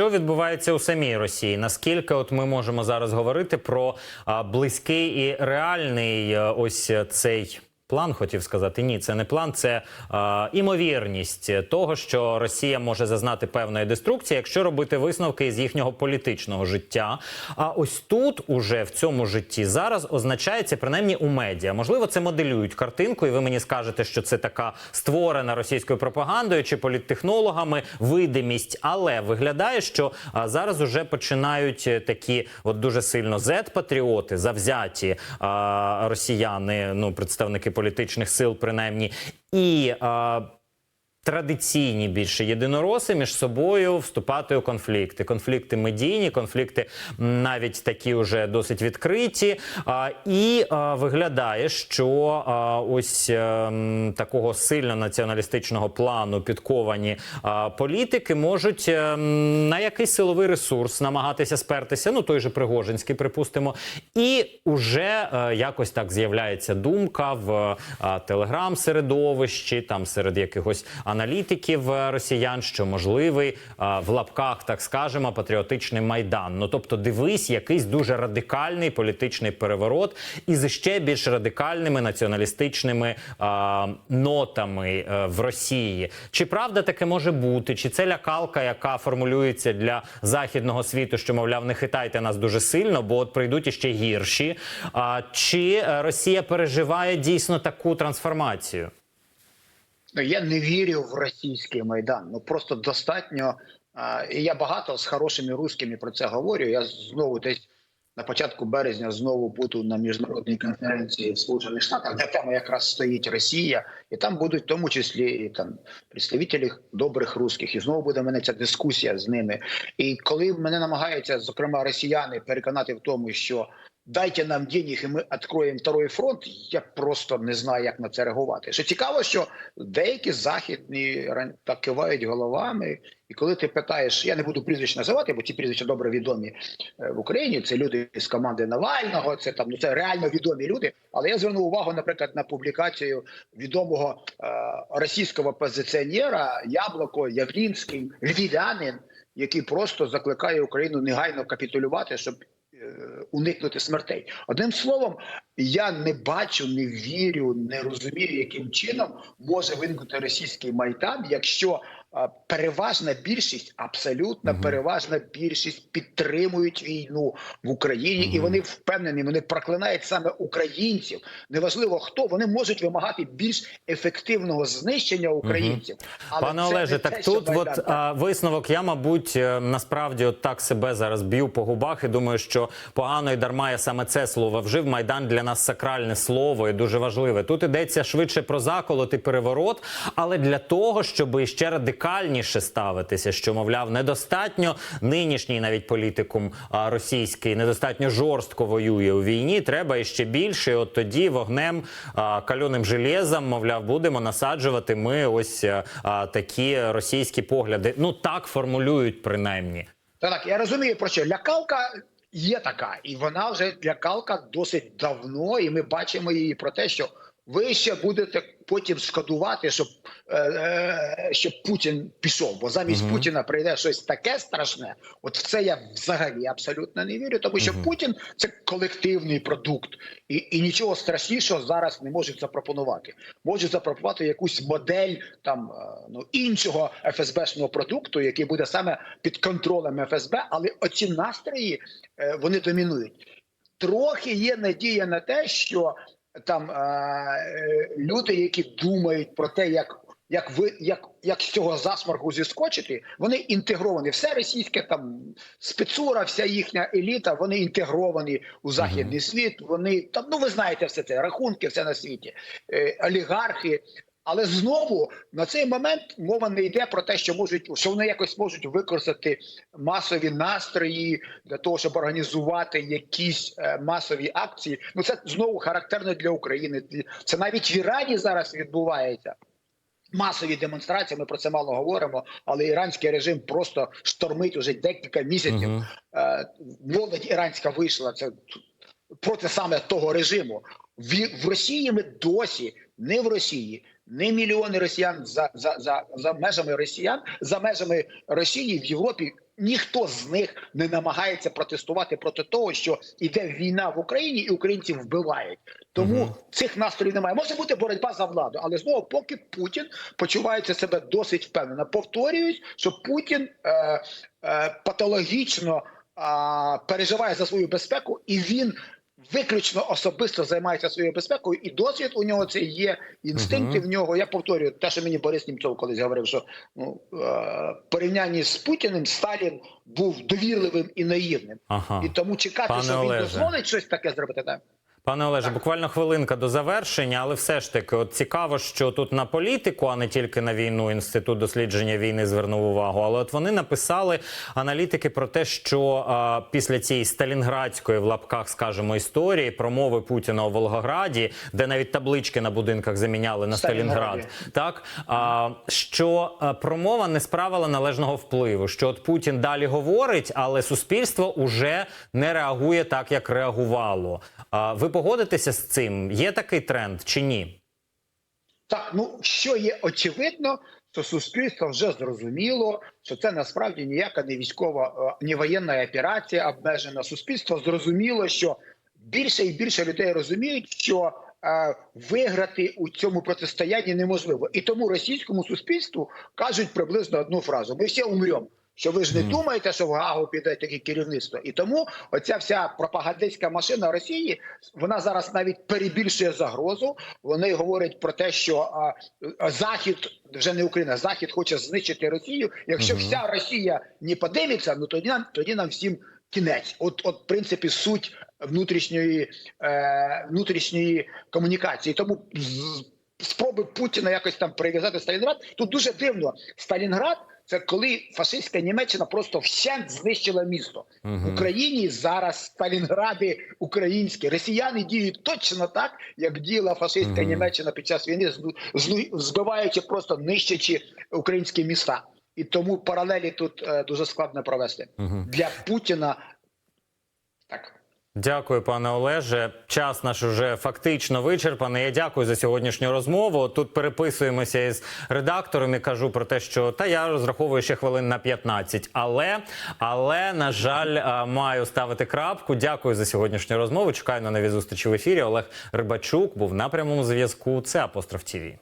Що відбувається у самій Росії? Наскільки от ми можемо зараз говорити про близький і реальний е, ось цей план? Хотів сказати, ні, це не план, це а, імовірність того, що Росія може зазнати певної деструкції, якщо робити висновки з їхнього політичного життя. А ось тут, уже в цьому житті, зараз означається принаймні у медіа. Можливо, це моделюють картинку, і ви мені скажете, що це така створена російською пропагандою чи політтехнологами видимість, але виглядає, що а, зараз уже починають е, такі, от дуже сильно зет-патріоти, завзяті а, росіяни, ну представники політичних сил, принаймні, і. Традиційні більше єдинороси між собою вступати у конфлікти. Конфлікти медійні, конфлікти навіть такі вже досить відкриті. І виглядає, що ось ем, такого сильно націоналістичного плану підковані політики можуть ем, на якийсь силовий ресурс намагатися спертися. Ну той же Пригожинський, припустимо, і уже е, якось так з'являється думка в е, телеграм-середовищі, там серед якихось е, росіян, що можливий е, в лапках, так скажемо, патріотичний майдан. Ну тобто, дивись, якийсь дуже радикальний політичний переворот із ще більш радикальними націоналістичними е, нотами в Росії. Чи правда таке може бути? Чи це лякалка, яка формулюється для західного світу, що мовляв, не хитайте нас дуже сильно, бо от прийдуть іще гірші? А чи Росія переживає дійсно таку трансформацію? Ну, я не вірю в російський майдан. Ну просто достатньо. І я багато з хорошими русскими про це говорю. Я знову десь на початку березня знову буду на міжнародній конференції в Сполучених Штатах, де тема якраз стоїть Росія, і там будуть в тому числі і там представителі добрих русських. І знову буде в мене ця дискусія з ними. І коли мене намагаються, зокрема росіяни, переконати в тому, що дайте нам денег, і ми відкриємо второй фронт. Я просто не знаю, як на це реагувати. Що цікаво, що деякі західні так кивають головами, і коли ти питаєш, я не буду прізвищ називати, бо ці прізвища добре відомі е, в Україні. Це люди з команди Навального, це там ну це реально відомі люди. Але я звернув увагу, наприклад, на публікацію відомого е, російського позиціонера Яблоко Явлінський, львів'янин, який просто закликає Україну негайно капітулювати, щоб уникнути смертей. Одним словом, я не бачу, не вірю, не розумію, яким чином може виникнути російський майдан, якщо переважна більшість, абсолютно Мгм. переважна більшість підтримують війну в Україні, і вони впевнені, вони проклинають саме українців. Неважливо хто вони можуть вимагати більш ефективного знищення українців. Але Пане Олеже, так те, тут от так. висновок. Я, мабуть, е, насправді от так себе зараз б'ю по губах і думаю, що погано і дарма я саме це слово вжив. Майдан для нас сакральне слово і дуже важливе. Тут йдеться швидше про заколот і переворот, але для того, щоб ще радикальніше ставитися, що мовляв, недостатньо нинішній навіть політикум російський недостатньо жорстко воює у війні. Треба іще більше. І от тоді вогнем кальоним железом, мовляв, будемо насаджувати ми ось такі російські погляди. Ну так формулюють принаймні. Так, так, я розумію про що лякалка є така, і вона вже лякалка досить давно, і ми бачимо її про те, що ви ще будете потім шкодувати, щоб, е, е, щоб Путін пішов, бо замість Мгм. Путіна прийде щось таке страшне. От в це я взагалі абсолютно не вірю, тому що Мгм. Путін це колективний продукт, і, і нічого страшнішого зараз не можуть запропонувати. Можуть запропонувати якусь модель там е, ну іншого ФСБшного продукту, який буде саме під контролем ФСБ, але оці настрої е, вони домінують. Трохи є надія на те, що там е, люди, які думають про те, як. Як ви як, як з цього засморку зіскочити, вони інтегровані. Все російське там спецура, вся їхня еліта, вони інтегровані у західний світ. Вони там, ну ви знаєте, все це рахунки, все на світі, е, олігархи. Але знову на цей момент мова не йде про те, що можуть що вони якось можуть використати масові настрої для того, щоб організувати якісь е, масові акції. Ну це знову характерно для України. Це навіть в Ірані зараз відбувається. Масові демонстрації, ми про це мало говоримо, але іранський режим просто штормить уже декілька місяців. Мгм. Е, Молодь іранська вийшла це проти саме того режиму. В Росії ми досі не в Росії, не мільйони росіян за, за, за, за межами росіян, за межами Росії в Європі ніхто з них не намагається протестувати проти того, що іде війна в Україні і українців вбивають. Тому Мгм. цих настроїв немає. Може бути боротьба за владу, але знову, поки Путін почувається себе досить впевнено. Повторююсь, що Путін е, е, патологічно а, переживає за свою безпеку, і він виключно особисто займається своєю безпекою, і досвід у нього це є, інстинкти Мгм. в нього. Я повторюю те, що мені Борис Німцов колись говорив, що ну, е, в порівнянні з Путіним Сталін був довірливим і наївним. Ага. І тому чекати, Пане що він Олеже. дозволить щось таке зробити, так. Пане Олеже, буквально хвилинка до завершення, але все ж таки, от цікаво, що тут на політику, а не тільки на війну, інститут дослідження війни звернув увагу. Але от вони написали аналітики про те, що а, після цієї сталінградської в лапках, скажімо, історії промови Путіна у Волгограді, де навіть таблички на будинках заміняли на. Сталінград, так а, що а, промова не справила належного впливу. Що от Путін далі говорить, але суспільство уже не реагує так, як реагувало. А, ви погодитеся з цим? Є такий тренд чи ні? Так, ну що є очевидно, що суспільство вже зрозуміло, що це насправді ніяка не військова, е, не воєнна операція обмежена. Суспільство зрозуміло, що більше і більше людей розуміють, що е, виграти у цьому протистоянні неможливо, і тому російському суспільству кажуть приблизно одну фразу: ми всі умремо. Що ви ж не думаєте, що в Гагу піде таке керівництво, і тому оця вся пропагандистська машина Росії вона зараз навіть перебільшує загрозу. Вони говорять про те, що а, а, Захід вже не Україна, Захід хоче знищити Росію. Якщо Мгм. вся Росія не подивиться, ну тоді нам тоді нам всім кінець. От, от в принципі, суть внутрішньої е, внутрішньої комунікації. Тому з- спроби Путіна якось там прив'язати Сталінград. Тут дуже дивно. Сталінград це коли фашистська Німеччина просто вщент знищила місто. В Україні зараз Сталінгради українські. Росіяни діють точно так, як діяла фашистська Мгм. Німеччина під час війни, збиваючи просто нищачи українські міста. І тому паралелі тут е, дуже складно провести Мгм. для Путіна. Так. Дякую, пане Олеже. Час наш уже фактично вичерпаний. Я дякую за сьогоднішню розмову. Тут переписуємося із редактором і кажу про те, що та я розраховую ще хвилин на 15. Але, але на жаль, маю ставити крапку. Дякую за сьогоднішню розмову. Чекаю на нові зустрічі в ефірі. Олег Рибачук був на прямому зв'язку. Це апостроф ТІВІ.